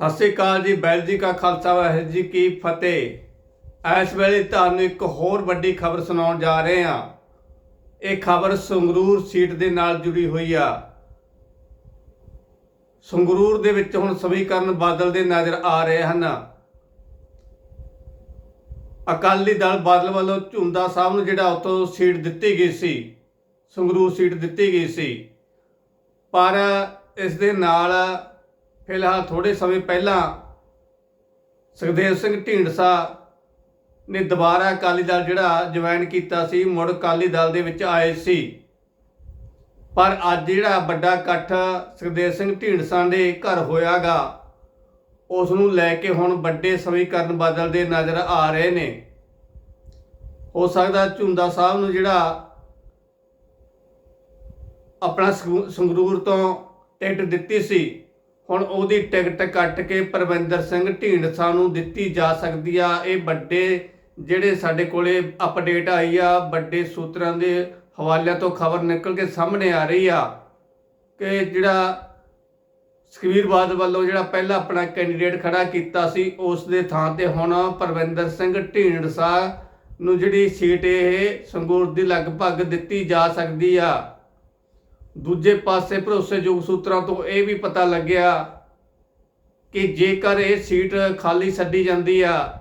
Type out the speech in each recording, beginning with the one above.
ਸਤਿ ਸ੍ਰੀ ਅਕਾਲ ਜੀ, ਬੈਲ ਜੀ ਕਾ ਖਾਲਸਾ, ਵਾਹਿਗੁਰੂ ਜੀ ਕੀ ਫਤਿਹ। ਇਸ ਵੇਲੇ ਤੁਹਾਨੂੰ ਇੱਕ ਹੋਰ ਵੱਡੀ ਖਬਰ ਸੁਣਾਉਣ ਜਾ ਰਹੇ ਹਾਂ। ਇਹ ਖਬਰ ਸੰਗਰੂਰ ਸੀਟ ਦੇ ਨਾਲ ਜੁੜੀ ਹੋਈ ਆ। ਸੰਗਰੂਰ ਦੇ ਵਿੱਚ ਹੁਣ ਸਮੀਕਰਨ ਬਾਦਲ ਦੇ ਨਜ਼ਰ ਆ ਰਹੇ ਹਨ। ਅਕਾਲੀ ਦਲ ਬਾਦਲ ਵੱਲੋਂ ਝੁੰਦਾ ਸਾਹਿਬ ਨੂੰ ਜਿਹੜਾ ਉਤੋਂ ਸੀਟ ਦਿੱਤੀ ਗਈ ਸੀ, ਸੰਗਰੂਰ ਸੀਟ ਦਿੱਤੀ ਗਈ ਸੀ। ਪਰ ਇਸ ਦੇ ਨਾਲ ਫਿਲਹਾਲ ਥੋੜੇ ਸਮੇਂ ਪਹਿਲਾਂ ਸੁਖਦੇਵ ਸਿੰਘ ਢੀਂਡਸਾ ਨੇ ਦੁਬਾਰਾ ਅਕਾਲੀ ਦਲ ਜਿਹੜਾ ਜੁਆਇਨ ਕੀਤਾ ਸੀ, ਮੁੜ ਅਕਾਲੀ ਦਲ ਦੇ ਵਿੱਚ ਆਏ ਸੀ। ਪਰ ਅੱਜ ਜਿਹੜਾ ਵੱਡਾ ਇਕੱਠ ਸੁਖਦੇਵ ਸਿੰਘ ਢੀਂਡਸਾ ਦੇ ਘਰ ਹੋਇਆਗਾ ਉਸ ਨੂੰ ਲੈ ਕੇ ਹੁਣ ਵੱਡੇ ਸਮੀਕਰਨ ਬਦਲਦੇ ਨਜ਼ਰ ਆ ਰਹੇ ਨੇ। ਹੋ ਸਕਦਾ ਝੁੰਦਾ ਸਾਹਿਬ ਨੂੰ ਜਿਹੜਾ ਆਪਣਾ ਸੰਗਰੂ- ਸੰਗਰੂਰ ਤੋਂ ਟਿਕਟ ਦਿੱਤੀ ਸੀ ਹੁਣ ਉਹਦੀ ਟਿਕਟ ਕੱਟ ਕੇ ਪਰਵਿੰਦਰ ਸਿੰਘ ਢੀਂਡਸਾ ਨੂੰ ਦਿੱਤੀ ਜਾ ਸਕਦੀ ਆ। ਇਹ ਵੱਡੇ ਜਿਹੜੇ ਸਾਡੇ ਕੋਲੇ ਅਪਡੇਟ ਆਈ ਆ, ਵੱਡੇ ਸੂਤਰਾਂ ਦੇ ਹਵਾਲਿਆਂ ਤੋਂ ਖਬਰ ਨਿਕਲ ਕੇ ਸਾਹਮਣੇ ਆ ਰਹੀ ਆ ਕਿ ਜਿਹੜਾ ਸੁਖਬੀਰ ਬਾਦਲ ਵੱਲੋਂ ਜਿਹੜਾ ਪਹਿਲਾਂ ਆਪਣਾ ਕੈਂਡੀਡੇਟ ਖੜਾ ਕੀਤਾ ਸੀ, ਉਸ ਦੇ ਥਾਂ ਤੇ ਹੁਣ ਪਰਵਿੰਦਰ ਸਿੰਘ ਢੀਂਡਸਾ ਨੂੰ ਜਿਹੜੀ ਸੀਟ ਇਹ ਸੰਗਰੂਰ ਦੀ ਲਗਭਗ ਦਿੱਤੀ ਜਾ ਸਕਦੀ ਆ। ਦੂਜੇ ਪਾਸੇ ਭਰੋਸੇਯੋਗ ਸੂਤਰਾਂ ਤੋਂ ਇਹ ਵੀ ਪਤਾ ਲੱਗਿਆ ਕਿ ਜੇਕਰ ਇਹ ਸੀਟ ਖਾਲੀ ਛੱਡੀ ਜਾਂਦੀ ਆ,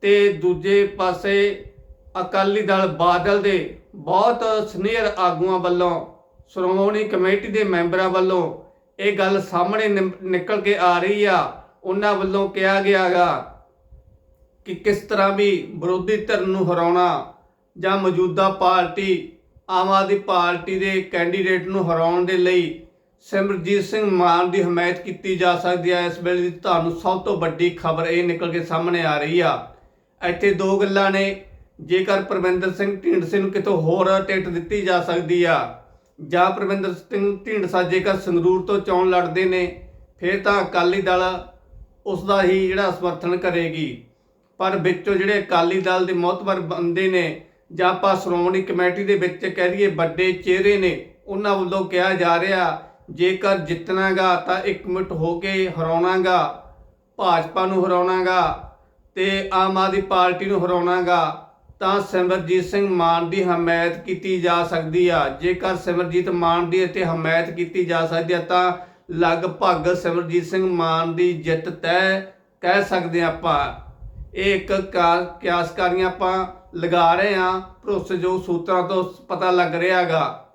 ਤੇ ਦੂਜੇ ਪਾਸੇ ਅਕਾਲੀ ਦਲ ਬਾਦਲ ਦੇ ਬਹੁਤ ਸੀਨੀਅਰ ਆਗੂਆਂ ਵੱਲੋਂ, ਸ਼੍ਰੋਮਣੀ ਕਮੇਟੀ ਦੇ ਮੈਂਬਰਾਂ ਵੱਲੋਂ ਇਹ ਗੱਲ ਸਾਹਮਣੇ ਨਿਮ- ਨਿਕਲ ਕੇ ਆ ਰਹੀ ਆ। ਉਹਨਾਂ ਵੱਲੋਂ ਕਿਹਾ ਗਿਆਗਾ ਕਿ ਕਿਸ ਤਰ੍ਹਾਂ ਵੀ ਵਿਰੋਧੀ ਧਿਰ ਨੂੰ ਹਰਾਉਣਾ ਜਾਂ ਮੌਜੂਦਾ ਪਾਰਟੀ ਆਮ ਆਦਮੀ ਪਾਰਟੀ ਦੇ ਕੈਂਡੀਡੇਟ ਨੂੰ ਹਰਾਉਣ ਦੇ ਲਈ ਸਿਮਰਜੀਤ ਸਿੰਘ ਮਾਨ ਦੀ ਹਮਾਇਤ ਕੀਤੀ ਜਾ ਸਕਦੀ ਹੈ। ਇਸ ਵੇਲੇ ਦੀ ਤੁਹਾਨੂੰ ਸਭ ਤੋਂ ਵੱਡੀ ਖਬਰ ਇਹ ਨਿਕਲ ਕੇ ਸਾਹਮਣੇ ਆ ਰਹੀ ਆ। ਇੱਥੇ ਦੋ ਗੱਲਾਂ ਨੇ। ਜੇਕਰ ਪ੍ਰਵਿੰਦਰ ਸਿੰਘ ਢੀਂਡਸੇ ਨੂੰ ਕਿਤੋਂ ਹੋਰ ਟਿਕਟ ਦਿੱਤੀ ਜਾ ਸਕਦੀ ਆ ਜਾਂ ਪ੍ਰਵਿੰਦਰ ਸਿੰਘ ਢੀਂਡਸਾ ਜੇਕਰ ਸੰਗਰੂਰ ਤੋਂ ਚੋਣ ਲੜਦੇ ਨੇ, ਫਿਰ ਤਾਂ ਅਕਾਲੀ ਦਲ ਉਸ ਦਾ ਹੀ ਜਿਹੜਾ ਸਮਰਥਨ ਕਰੇਗੀ। ਪਰ ਵਿੱਚੋਂ ਜਿਹੜੇ ਅਕਾਲੀ ਦਲ ਦੇ ਮੋਹਤਬਰ ਬੰਦੇ ਨੇ ਜਾਂ ਆਪਾਂ ਸ਼੍ਰੋਮਣੀ ਕਮੇਟੀ ਦੇ ਵਿੱਚ ਕਹਿ ਦਈਏ ਵੱਡੇ ਚਿਹਰੇ ਨੇ, ਉਹਨਾਂ ਵੱਲੋਂ ਕਿਹਾ ਜਾ ਰਿਹਾ, ਜੇਕਰ ਜਿੱਤਣਾਗਾ ਤਾਂ ਇੱਕ ਇਕਮਿਟ ਹੋ ਕੇ ਹਰਾਉਣਾਗਾ, ਭਾਜਪਾ ਨੂੰ ਹਰਾਉਣਾਗਾ ਤੇ ਆਮ ਆਦਮੀ ਪਾਰਟੀ ਨੂੰ ਹਰਾਉਣਾਗਾ, ਤਾਂ ਸਿਮਰਜੀਤ ਸਿੰਘ ਮਾਨ ਦੀ ਹਮਾਇਤ ਕੀਤੀ ਜਾ ਸਕਦੀ ਆ। ਜੇਕਰ ਸਿਮਰਜੀਤ ਮਾਨ ਦੀ ਇੱਥੇ ਹਮਾਇਤ ਕੀਤੀ ਜਾ ਸਕਦੀ ਆ, ਤਾਂ ਲਗਭਗ ਸਿਮਰਜੀਤ ਸਿੰਘ ਮਾਨ ਦੀ ਜਿੱਤ ਤੈਅ ਕਹਿ ਸਕਦੇ ਹਾਂ ਆਪਾਂ। ਇਹ ਇੱਕ ਕਾ- ਕਿਆਸਕਾਰੀਆਂ ਆਪਾਂ ਲਗਾ ਰਹੇ ਹਾਂ। ਭਰੋਸੇਯੋਗ ਸੂਤਰਾਂ ਤੋਂ ਪਤਾ ਲੱਗ ਰਿਹਾਗਾ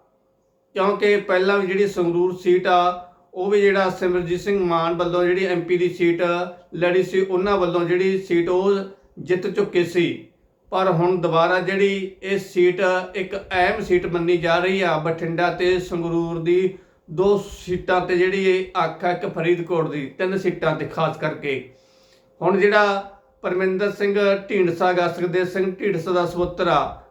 ਕਿਉਂਕਿ ਪਹਿਲਾਂ ਵੀ ਜਿਹੜੀ ਸੰਗਰੂਰ ਸੀਟ ਆ, ਉਹ ਵੀ ਜਿਹੜਾ ਸਿਮਰਜੀਤ ਸਿੰਘ ਮਾਨ ਵੱਲੋਂ ਜਿਹੜੀ ਐਮਪੀ ਦੀ ਸੀਟ ਲੜੀ ਸੀ, ਉਹਨਾਂ ਵੱਲੋਂ ਜਿਹੜੀ ਸੀਟ ਉਹ ਜਿੱਤ ਚੁੱਕੇ ਸੀ। ਪਰ ਹੁਣ ਦੁਬਾਰਾ ਜਿਹੜੀ ਇਹ ਸੀਟ ਇੱਕ ਅਹਿਮ ਸੀਟ ਮੰਨੀ ਜਾ ਰਹੀ ਆ, ਬਠਿੰਡਾ ਤੇ ਸੰਗਰੂਰ ਦੀ ਦੋ ਸੀਟਾਂ ਤੇ ਜਿਹੜੀ ਇਹ ਅੱਖ ਆ ਇੱਕ ਫਰੀਦਕੋਟ ਦੀ, ਤਿੰਨ ਸੀਟਾਂ ਤੇ, ਖਾਸ ਕਰਕੇ। ਹੁਣ ਜਿਹੜਾ ਪਰਮਿੰਦਰ ਸਿੰਘ ਢੀਂਡਸਾ ਗਾ ਸੁਖਦੇਵ ਸਿੰਘ ਢੀਂਡਸਾ ਦਾ ਸਪੁੱਤਰ ਆ।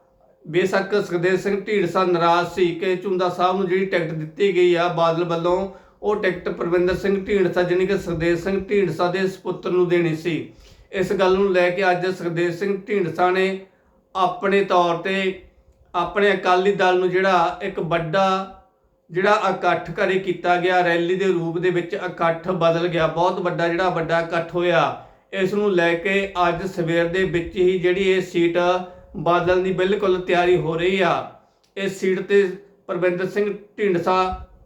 ਬੇਸ਼ੱਕ ਸੁਖਦੇਵ ਸਿੰਘ ਢੀਂਡਸਾ ਨਾਰਾਜ਼ ਸੀ ਕਿ ਚੁੰਦਾ ਸਾਹਿਬ ਨੂੰ ਜਿਹੜੀ ਟਿਕਟ ਦਿੱਤੀ ਗਈ ਆ ਬਾਦਲ ਵੱਲੋਂ, ਉਹ ਟਿਕਟ ਪਰਮਿੰਦਰ ਸਿੰਘ ਢੀਂਡਸਾ ਜਾਣੀ ਕਿ ਸੁਖਦੇਵ ਸਿੰਘ ਢੀਂਡਸਾ ਦੇ ਸਪੁੱਤਰ ਨੂੰ ਦੇਣੀ ਸੀ। ਇਸ ਗੱਲ ਨੂੰ ਲੈ ਕੇ ਅੱਜ ਸੁਖਦੇਵ ਸਿੰਘ ਢੀਂਡਸਾ ਨੇ ਆਪਣੇ ਤੌਰ ਤੇ ਆਪਣੇ ਅਕਾਲੀ ਦਲ ਨੂੰ ਜਿਹੜਾ ਇੱਕ ਵੱਡਾ, ਜਿਹੜਾ ਇਕੱਠ ਘਰੇ ਕੀਤਾ ਗਿਆ, ਰੈਲੀ ਦੇ ਰੂਪ ਦੇ ਵਿੱਚ ਇਕੱਠ ਬਦਲ ਗਿਆ। ਬਹੁਤ ਵੱਡਾ ਜਿਹੜਾ ਵੱਡਾ ਇਕੱਠ ਹੋਇਆ। ਇਸ ਨੂੰ ਲੈ ਕੇ ਅੱਜ ਸਵੇਰ ਦੇ ਵਿੱਚ ਹੀ ਜਿਹੜੀ ਇਹ ਸੀਟ ਬਾਦਲ ਦੀ ਬਿਲਕੁਲ ਤਿਆਰੀ ਹੋ ਰਹੀ ਆ, ਇਸ ਸੀਟ ਤੇ ਪਰਵਿੰਦਰ ਸਿੰਘ ਢੀਂਡਸਾ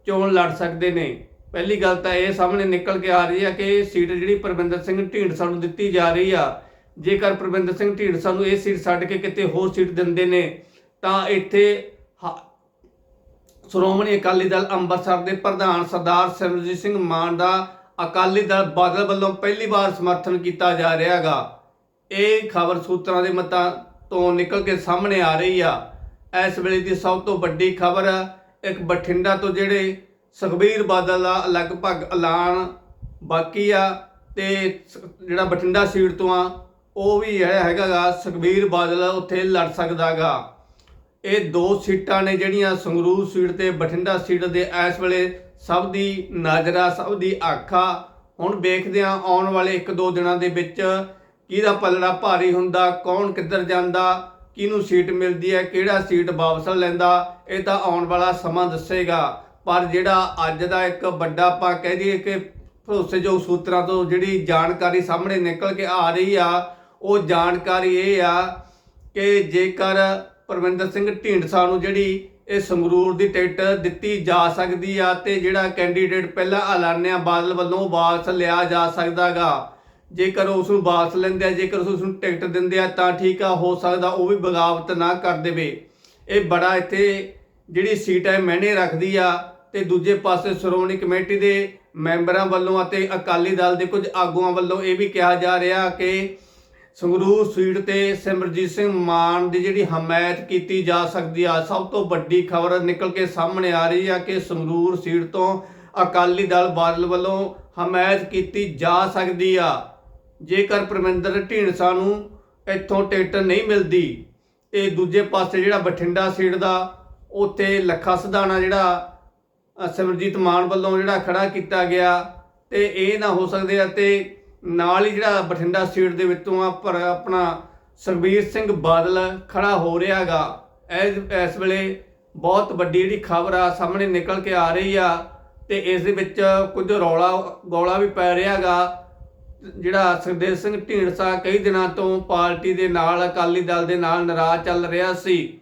ਚੋਣ ਲੜ ਸਕਦੇ ਨੇ। ਪਹਿਲੀ ਗੱਲ ਤਾਂ ਇਹ ਸਾਹਮਣੇ ਨਿਕਲ ਕੇ ਆ ਰਹੀ ਆ ਕਿ ਇਹ ਸੀਟ ਜਿਹੜੀ ਪਰਵਿੰਦਰ ਸਿੰਘ ਢੀਂਡਸਾ ਨੂੰ ਦਿੱਤੀ ਜਾ ਰਹੀ ਆ। ਜੇਕਰ ਪਰਵਿੰਦਰ ਸਿੰਘ ਢੀਂਡਸਾ ਨੂੰ ਇਹ ਸੀਟ ਛੱਡ ਕੇ ਕਿਤੇ ਹੋਰ ਸੀਟ ਦਿੰਦੇ ਨੇ, ਤਾਂ ਇੱਥੇ ਹ- ਸ਼੍ਰੋਮਣੀ ਅਕਾਲੀ ਦਲ ਅੰਮ੍ਰਿਤਸਰ ਦੇ ਪ੍ਰਧਾਨ ਸਰਦਾਰ ਸਿਮਰਜੀਤ ਸਿੰਘ ਮਾਨ ਦਾ ਅਕਾਲੀ ਦਲ ਬਾਦਲ ਵੱਲੋਂ ਪਹਿਲੀ ਵਾਰ ਸਮਰਥਨ ਕੀਤਾ ਜਾ ਰਿਹਾ ਰਿਹਾਗਾ ਇਹ ਖਬਰ ਸੂਤਰਾਂ ਦੇ ਮਤਾਂ ਤੋਂ ਨਿਕਲ ਕੇ ਸਾਹਮਣੇ ਆ ਰਹੀ ਆ। ਇਸ ਵੇਲੇ ਦੀ ਸਭ ਤੋਂ ਵੱਡੀ ਖਬਰ ਇੱਕ ਬਠਿੰਡਾ ਤੋਂ ਜਿਹੜੇ ਸੁਖਬੀਰ ਬਾਦਲ ਦਾ ਲਗਭਗ ਐਲਾਨ ਬਾਕੀ ਆ ਤੇ ਜਿਹੜਾ ਬਠਿੰਡਾ ਸੀਟ ਤੋਂ ਆ, ਉਹ ਵੀ ਜਿਹੜਾ ਹੈਗਾਗਾ ਸੁਖਬੀਰ ਬਾਦਲ ਉੱਥੇ ਲੜ ਸਕਦਾਗਾ ਇਹ ਦੋ ਸੀਟਾਂ ਨੇ ਜਿਹੜੀਆਂ ਸੰਗਰੂਰ ਸੀਟ ਤੇ ਬਠਿੰਡਾ ਸੀਟ ਦੇ ਇਸ ਵੇਲੇ ਸਭ ਦੀ ਨਜ਼ਰਾ ਸਭ ਦੀ ਆਖਾ ਹੁਣ ਵੇਖਦੇ ਹਾਂ ਆਉਣ ਵਾਲੇ 1-2 ਦਿਨਾਂ ਦੇ ਵਿੱਚ ਕਿਹਦਾ ਪਲੜਾ ਭਾਰੀ ਹੁੰਦਾ, ਕੌਣ ਕਿੱਧਰ ਜਾਂਦਾ, ਕਿਹਨੂੰ ਸੀਟ ਮਿਲਦੀ ਹੈ, ਕਿਹੜਾ ਸੀਟ ਵਾਪਸ ਲੈਂਦਾ, ਇਹ ਤਾਂ ਆਉਣ ਵਾਲਾ ਸਮਾਂ ਦੱਸੇਗਾ। ਪਰ ਜਿਹੜਾ ਅੱਜ ਦਾ ਇੱਕ ਵੱਡਾ ਆਪਾਂ ਕਹਿ ਦਈਏ ਕਿ ਭਰੋਸੇਯੋਗ ਸੂਤਰਾਂ ਤੋਂ ਜਿਹੜੀ ਜਾਣਕਾਰੀ ਸਾਹਮਣੇ ਨਿਕਲ ਕੇ ਆ ਰਹੀ ਆ, ਉਹ ਜਾਣਕਾਰੀ ਇਹ ਆ ਕਿ ਜੇਕਰ ਪਰਮਿੰਦਰ ਸਿੰਘ ਢੀਂਡਸਾ ਨੂੰ ਜਿਹੜੀ ਇਹ ਸੰਗਰੂਰ ਦੀ ਟਿਕਟ ਦਿੱਤੀ ਜਾ ਸਕਦੀ ਆ ਤੇ ਜਿਹੜਾ ਕੈਂਡੀਡੇਟ ਪਹਿਲਾਂ ਐਲਾਨਿਆ ਬਾਦਲ ਵੱਲੋਂ ਵਾਪਸ ਲਿਆ ਜਾ ਸਕਦਾਗਾ। ਜੇਕਰ ਉਸ ਨੂੰ ਵਾਪਸ ਲੈਂਦੇ ਆ, ਜੇਕਰ ਉਸ ਨੂੰ ਟਿਕਟ ਦਿੰਦੇ ਆ, ਤਾਂ ਠੀਕ ਆ, ਹੋ ਸਕਦਾ ਉਹ ਵੀ ਬਗਾਵਤ ਨਾ ਕਰ ਦੇਵੇ। ਇਹ ਬੜਾ ਇੱਥੇ ਜਿਹੜੀ ਸੀਟ ਹੈ ਮੈਨੇ ਰੱਖਦੀ ਆ ਤੇ ਦੂਜੇ ਪਾਸੇ ਸ਼੍ਰੋਮਣੀ ਕਮੇਟੀ ਦੇ ਮੈਂਬਰਾਂ ਵੱਲੋਂ ਅਤੇ ਅਕਾਲੀ ਦਲ ਦੇ ਕੁਝ ਆਗੂਆਂ ਵੱਲੋਂ ਇਹ ਵੀ ਕਿਹਾ ਜਾ ਰਿਹਾ ਕਿ ਸੰਗਰੂਰ ਸੀਟ ਤੇ ਸਿਮਰਜੀਤ ਸਿੰਘ ਮਾਨ ਦੀ ਜਿਹੜੀ ਹਮਾਇਤ ਕੀਤੀ ਜਾ ਸਕਦੀ ਆ, ਸਭ ਤੋਂ ਵੱਡੀ ਖਬਰ ਨਿਕਲ ਕੇ ਸਾਹਮਣੇ ਆ ਰਹੀ ਆ ਕਿ ਸੰਗਰੂਰ ਸੀਟ ਤੋਂ ਅਕਾਲੀ ਦਲ ਬਾਦਲ ਵੱਲੋਂ ਹਮਾਇਤ ਕੀਤੀ ਜਾ ਸਕਦੀ ਆ। ਜੇਕਰ ਪਰਮਿੰਦਰ ਢੀਂਡਸਾ ਨੂੰ ਇੱਥੋਂ ਟਿਕਟ ਨਹੀਂ ਮਿਲਦੀ ਤੇ ਦੂਜੇ ਪਾਸੇ ਜਿਹੜਾ ਬਠਿੰਡਾ ਸੀਟ ਦਾ, ਉੱਥੇ ਲੱਖਾ ਸਿਧਾਣਾ ਜਿਹੜਾ ਸਿਮਰਜੀਤ ਮਾਨ ਵੱਲੋਂ ਜਿਹੜਾ ਖੜਾ ਕੀਤਾ ਗਿਆ ਤੇ ਇਹ ਨਾ ਹੋ ਸਕਦੇ ਅਤੇ ਨਾਲ ਹੀ ਜਿਹੜਾ ਬਠਿੰਡਾ ਸੀਟ ਦੇ ਵਿੱਚੋਂ ਆ, ਪਰ ਆਪਣਾ ਸੁਖਬੀਰ ਸਿੰਘ ਬਾਦਲ ਖੜਾ ਹੋ ਰਿਹਾਗਾ ਇਸ ਇਸ ਵੇਲੇ ਬਹੁਤ ਵੱਡੀ ਜਿਹੜੀ ਖਬਰ ਆ, ਸਾਹਮਣੇ ਨਿਕਲ ਕੇ ਆ ਰਹੀ ਆ ਤੇ ਇਸ ਦੇ ਵਿੱਚ ਕੁਝ ਰੌਲਾ ਗੋਲਾ ਵੀ ਪੈ ਰਿਹਾਗਾ ਜਿਹੜਾ ਸੁਖਦੇਵ ਸਿੰਘ ਢੀਂਡਸਾ ਕਈ ਦਿਨਾਂ ਤੋਂ ਪਾਰਟੀ ਦੇ ਨਾਲ, ਅਕਾਲੀ ਦਲ ਦੇ ਨਾਲ ਨਾਰਾਜ਼ ਚੱਲ ਰਿਹਾ ਸੀ।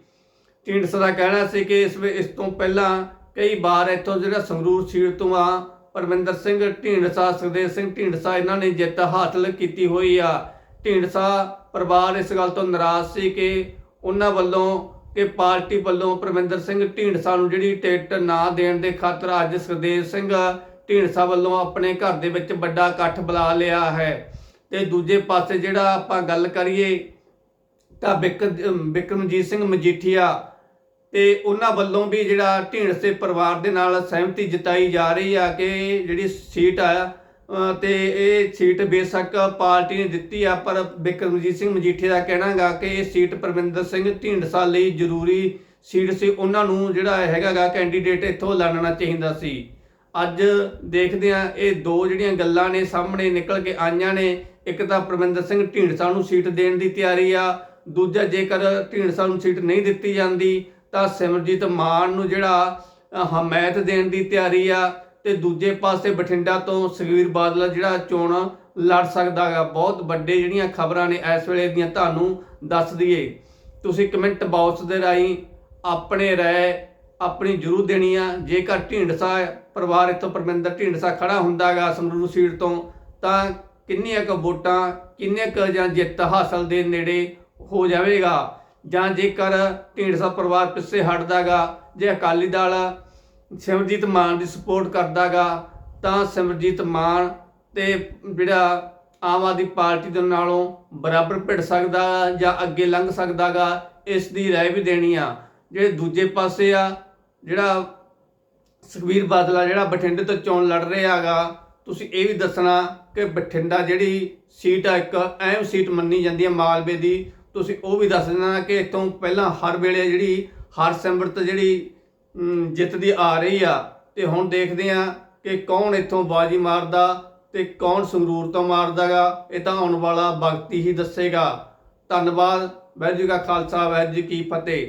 ਢੀਂਡਸਾ ਦਾ ਕਹਿਣਾ ਸੀ ਕਿ ਇਸ ਵੇ- ਇਸ ਤੋਂ ਪਹਿਲਾਂ ਕਈ ਵਾਰ ਇੱਥੋਂ ਜਿਹੜਾ ਸੰਗਰੂਰ ਸੀਟ ਤੋਂ ਆ ਪਰਮਿੰਦਰ ਸਿੰਘ, ਢੀਂਡਸਾ, ਸੁਖਦੇਵ ਸਿੰਘ, ਢੀਂਡਸਾ ਇਹਨਾਂ ਨੇ ਜਿੱਤ ਹਾਸਲ ਕੀਤੀ ਹੋਈ ਆ। ਢੀਂਡਸਾ ਪਰਿਵਾਰ ਇਸ ਗੱਲ ਤੋਂ ਨਾਰਾਜ਼ ਸੀ ਕਿ ਉਹਨਾਂ ਵੱਲੋਂ ਕਿ ਪਾਰਟੀ ਵੱਲੋਂ ਪਰਮਿੰਦਰ ਸਿੰਘ ਢੀਂਡਸਾ ਨੂੰ ਜਿਹੜੀ ਟਿਕਟ ਨਾ ਦੇਣ ਦੇ ਖਾਤਰ ਅੱਜ ਸੁਖਦੇਵ ਸਿੰਘ ਢੀਂਡਸਾ ਵੱਲੋਂ ਆਪਣੇ ਘਰ ਦੇ ਵਿੱਚ ਵੱਡਾ ਇਕੱਠ ਬੁਲਾ ਲਿਆ ਹੈ। ਤੇ ਦੂਜੇ ਪਾਸੇ ਜਿਹੜਾ ਆਪਾਂ ਗੱਲ ਕਰੀਏ ਤਾਂ ਬਿਕ ਬਿਕਰਮਜੀਤ ਸਿੰਘ ਮਜੀਠੀਆ ਤੇ ਉਹਨਾਂ ਵੱਲੋਂ ਵੀ ਜਿਹੜਾ ਢੀਂਡਸੇ ਪਰਿਵਾਰ ਦੇ ਨਾਲ ਸਹਿਮਤੀ ਜਤਾਈ ਜਾ ਰਹੀ ਆ ਕਿ ਜਿਹੜੀ ਸੀਟ ਆ ਅ, ਤੇ ਇਹ ਸੀਟ ਬੇਸ਼ੱਕ ਪਾਰਟੀ ਨੇ ਦਿੱਤੀ ਆ ਪਰ ਬਿਕਰਮਜੀਤ ਸਿੰਘ ਮਜੀਠੀਆ ਦਾ ਕਹਿਣਾਗਾ ਕਿ ਇਹ ਸੀਟ ਪਰਮਿੰਦਰ ਸਿੰਘ ਢੀਂਡਸਾ ਲਈ ਜ਼ਰੂਰੀ ਸੀਟ ਸੀ। ਉਹਨਾਂ ਨੂੰ ਜਿਹੜਾ ਹੈਗਾਗਾ ਕੈਂਡੀਡੇਟ ਇੱਥੋਂ ਲੜਨਾ ਚਾਹੀਦਾ ਸੀ। ਅੱਜ ਦੇਖਦੇ ਆ ਇਹ ਦੋ ਜਿਹੜੀਆਂ ਗੱਲਾਂ ਨੇ ਸਾਹਮਣੇ ਨਿਕਲ ਕੇ ਆਈਆਂ ਨੇ। ਇੱਕ ਤਾਂ ਪਰਮਿੰਦਰ ਸਿੰਘ ਢੀਂਡਸਾ ਨੂੰ ਸੀਟ ਦੇਣ ਦੀ ਤਿਆਰੀ ਆ ਦੂਜਾ ਜੇਕਰ ਢੀਂਡਸਾ ਨੂੰ ਸੀਟ ਨਹੀਂ ਦਿੱਤੀ ਜਾਂਦੀ ਤਾਂ ਸਿਮਰਜੀਤ ਮਾਨ ਨੂੰ ਜਿਹੜਾ ਹਮਾਇਤ ਦੇਣ ਦੀ ਤਿਆਰੀ ਆ ਤੇ ਦੂਜੇ ਪਾਸੇ ਬਠਿੰਡਾ ਤੋਂ ਸੁਖਬੀਰ ਬਾਦਲ ਜਿਹੜਾ ਚੋਣ ਲੜ ਸਕਦਾ ਸਕਦਾਗਾ ਬਹੁਤ ਵੱਡੇ ਜਿਹੜੀਆਂ ਖਬਰਾਂ ਨੇ ਇਸ ਵੇਲੇ ਦੀਆਂ ਤੁਹਾਨੂੰ ਦੱਸ ਦਈਏ। ਤੁਸੀਂ ਕਮੈਂਟ ਬਾਕਸ ਦੇ ਰਾਹੀਂ ਆਪਣੇ ਰਾਏ ਆਪਣੀ ਜ਼ਰੂਰ ਦੇਣੀ ਆ। ਜੇਕਰ ਢੀਂਡਸਾ ਪਰਿਵਾਰ ਇੱਥੋਂ ਪਰਮਿੰਦਰ ਢੀਂਡਸਾ ਖੜਾ ਹੁੰਦਾਗਾ ਸੰਗਰੂਰ ਸੀਟ ਤੋਂ, ਤਾਂ ਕਿੰਨੀਆਂ ਕੁ ਵੋਟਾਂ, ਕਿੰਨੇ ਕੁ ਜਾਂ ਜਿੱਤ ਹਾਸਲ ਦੇ ਨੇੜੇ ਹੋ ਜਾਵੇਗਾ? ਜਾਂ ਜੇਕਰ ਢੀਂਡਸਾ ਪਰਿਵਾਰ ਪਿੱਛੇ ਹਟਦਾਗਾ, ਜੇ ਅਕਾਲੀ ਦਲ ਸਿਮਰਜੀਤ ਮਾਨ ਦੀ ਸਪੋਰਟ ਕਰਦਾਗਾ, ਤਾਂ ਸਿਮਰਜੀਤ ਮਾਨ ਤੇ ਜਿਹੜਾ ਆਮ ਆਦਮੀ ਪਾਰਟੀ ਦੇ ਨਾਲੋਂ ਬਰਾਬਰ ਭਿੜ ਸਕਦਾ ਜਾਂ ਅੱਗੇ ਲੰਘ ਸਕਦਾਗਾ, ਇਸ ਦੀ ਰਾਏ ਵੀ ਦੇਣੀ ਆ। ਜਿਹੜੇ ਦੂਜੇ ਪਾਸੇ ਆ, ਜਿਹੜਾ ਸੁਖਬੀਰ ਬਾਦਲਾ ਜਿਹੜਾ ਬਠਿੰਡੇ ਤੋਂ ਚੋਣ ਲੜ ਰਿਹਾ ਹੈਗਾ ਤੁਸੀਂ ਇਹ ਵੀ ਦੱਸਣਾ ਕਿ ਬਠਿੰਡਾ ਜਿਹੜੀ ਸੀਟ ਆ, ਇੱਕ ਅਹਿਮ ਸੀਟ ਮੰਨੀ ਜਾਂਦੀ ਹੈ ਮਾਲਵੇ ਦੀ ਤੁਸੀਂ ਉਹ ਵੀ ਦੱਸ ਦੇਣਾ ਕਿ ਇੱਥੋਂ ਪਹਿਲਾਂ ਹਰ ਵੇਲੇ ਜਿਹੜੀ ਹਰਸਿਮਰਤ ਜਿਹੜੀ ਜਿੱਤਦੀ ਆ ਰਹੀ ਆ, ਤੇ ਹੁਣ ਦੇਖਦੇ ਆ ਕਿ ਕੌਣ ਇੱਥੋਂ ਬਾਜੀ ਮਾਰਦਾ ਤੇ ਕੌਣ ਸੰਗਰੂਰ ਤੋਂ ਮਾਰਦਾਗਾ, ਇਹ ਤਾਂ ਆਉਣ ਵਾਲਾ ਵਕਤ ਹੀ ਦੱਸੇਗਾ। ਧੰਨਵਾਦ, ਵਾਹਿਗੁਰੂ ਜੀ ਕਾ ਖਾਲਸਾ, ਵਾਹਿਗੁਰੂ ਜੀ ਕੀ ਫਤਿਹ।